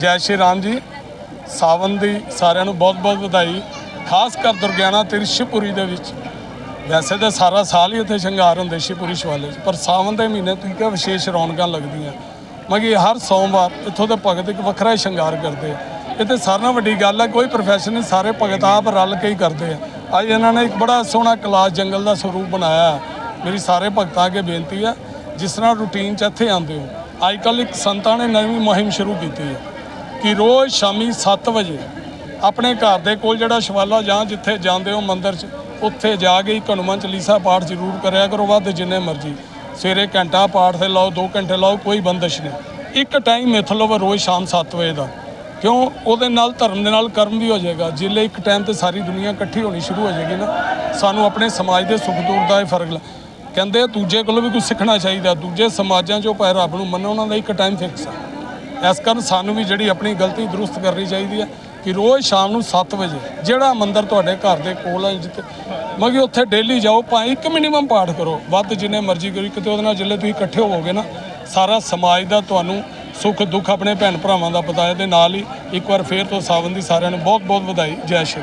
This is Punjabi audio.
ਜੈ ਸ਼੍ਰੀ ਰਾਮ ਜੀ। ਸਾਵਨ ਦੀ ਸਾਰਿਆਂ ਨੂੰ ਬਹੁਤ-ਬਹੁਤ ਵਧਾਈ। ਖਾਸ ਕਰ ਦੁਰਗਿਆਨਾ ਤਿਰਸ਼ਪੁਰੀ ਦੇ ਵਿੱਚ। ਵੈਸੇ ਤਾਂ ਸਾਰਾ ਸਾਲ ਹੀ ਉੱਥੇ ਸ਼ਿੰਗਾਰ ਹੁੰਦੇ ਸ਼ਿਵਪੁਰੀ ਸ਼ਿਵਾਲੇ 'ਚ, ਪਰ ਸਾਵਨ ਦੇ ਮਹੀਨੇ ਤੁਸੀਂ ਕਿਹਾ ਵਿਸ਼ੇਸ਼ ਰੌਣਕਾਂ ਲੱਗਦੀਆਂ। ਮਗੀ ਹਰ ਸੋਮਵਾਰ ਇੱਥੋਂ ਦੇ ਭਗਤ ਇੱਕ ਵੱਖਰਾ ਹੀ ਸ਼ਿੰਗਾਰ ਕਰਦੇ ਇਹ ਤੇ ਸਾਰਿਆਂ ਨਾਲੋਂ ਵੱਡੀ ਗੱਲ ਹੈ ਕੋਈ ਪ੍ਰੋਫੈਸ਼ਨ ਨਹੀਂ, ਸਾਰੇ ਭਗਤ ਆਪ ਰਲ ਕੇ ਹੀ ਕਰਦੇ ਆ। ਅੱਜ ਇਹਨਾਂ ਨੇ ਇੱਕ ਬੜਾ ਸੋਹਣਾ ਕਲਾਸ ਜੰਗਲ ਦਾ ਸਰੂਪ ਬਣਾਇਆ ਮੇਰੀ ਸਾਰੇ ਭਗਤਾਂ ਅੱਗੇ ਬੇਨਤੀ ਹੈ ਜਿਸ ਤਰ੍ਹਾਂ ਰੂਟੀਨ 'ਚ ਇੱਥੇ ਆਉਂਦੇ ਹੋ। ਅੱਜ ਕੱਲ੍ਹ ਇੱਕ ਸੰਤਾਂ ਨੇ ਨਵੀਂ ਮੁਹਿੰਮ ਸ਼ੁਰੂ ਕੀਤੀ ਹੈ ਕਿ ਰੋਜ਼ ਸ਼ਾਮੀ 7 ਵਜੇ ਆਪਣੇ ਘਰ ਦੇ ਕੋਲ ਜਿਹੜਾ ਸ਼ਵਾਲਾ ਜਾਂ ਜਿੱਥੇ ਜਾਂਦੇ ਹੋ ਮੰਦਿਰ 'ਚ, ਉੱਥੇ ਜਾ ਕੇ ਇੱਕ ਹਨੂੰਮਾਨ ਚਾਲੀਸਾ ਪਾਠ ਜ਼ਰੂਰ ਕਰਿਆ ਕਰੋ, ਵੱਧ ਜਿੰਨੇ ਮਰਜ਼ੀ। ਸਵੇਰੇ ਘੰਟਾ ਪਾਠ ਤੇ ਲਾਓ 2 ਘੰਟੇ ਲਾਓ, ਕੋਈ ਬੰਦਸ਼ ਨਹੀਂ। ਇੱਕ ਟਾਈਮ ਮਿਥ ਲਓ ਰੋਜ਼ ਸ਼ਾਮ 7 ਵਜੇ ਦਾ। ਕਿਉਂ? ਉਹਦੇ ਨਾਲ ਧਰਮ ਦੇ ਨਾਲ ਕਰਮ ਵੀ ਹੋ ਜਾਏਗਾ। ਜਿੱਲੇ ਇੱਕ ਟਾਈਮ ਤੇ ਸਾਰੀ ਦੁਨੀਆ ਇਕੱਠੀ ਹੋਣੀ ਸ਼ੁਰੂ ਹੋ ਜਾਏਗੀ ਨਾ, ਸਾਨੂੰ ਆਪਣੇ ਸਮਾਜ ਦੇ ਸੁੱਖ ਦੁੱਖ ਦਾ ਇਹ ਫ਼ਰਕ ਲ- ਕਹਿੰਦੇ ਦੂਜੇ ਕੋਲੋਂ ਵੀ ਕੁਝ ਸਿੱਖਣਾ ਚਾਹੀਦਾ। ਦੂਜੇ ਸਮਾਜਾਂ 'ਚੋਂ ਭਾਵੇਂ ਰੱਬ ਨੂੰ ਮੰਨੋ, ਉਹਨਾਂ ਦਾ ਇੱਕ ਟਾਈਮ ਫਿਕਸ ਹੈ ਇਸ ਕਾਰਨ ਸਾਨੂੰ ਵੀ ਜਿਹੜੀ ਆਪਣੀ ਗਲਤੀ ਦਰੁਸਤ ਕਰਨੀ ਚਾਹੀਦੀ ਹੈ ਕਿ ਰੋਜ਼ ਸ਼ਾਮ ਨੂੰ 7 ਵਜੇ ਜਿਹੜਾ ਮੰਦਿਰ ਤੁਹਾਡੇ ਘਰ ਦੇ ਕੋਲ ਹੈ ਜਿੱਥੇ ਮਗੀ ਉੱਥੇ ਡੇਲੀ ਜਾਓ, ਭਾਵੇਂ ਇੱਕ ਮਿਨੀਮਮ ਪਾਠ ਕਰੋ, ਵੱਧ ਜਿੰਨੇ ਮਰਜ਼ੀ ਕਰੋ ਕਿਤੇ ਉਹਦੇ ਨਾਲ ਜਿੱਲੇ ਤੁਸੀਂ ਇਕੱਠੇ ਹੋਵੋਗੇ ਨਾ, ਸਾਰਾ ਸਮਾਜ ਦਾ ਤੁਹਾਨੂੰ ਸੁੱਖ ਦੁੱਖ ਆਪਣੇ ਭੈਣ ਭਰਾਵਾਂ ਦਾ ਪਤਾ ਹੈ, ਤੇ ਨਾਲ ਹੀ ਇੱਕ ਵਾਰ ਫੇਰ ਤੋਂ ਸਾਵਨ ਦੀ ਸਾਰਿਆਂ ਨੂੰ ਬਹੁਤ ਬਹੁਤ ਵਧਾਈ, ਜੈ ਸ਼੍ਰੀ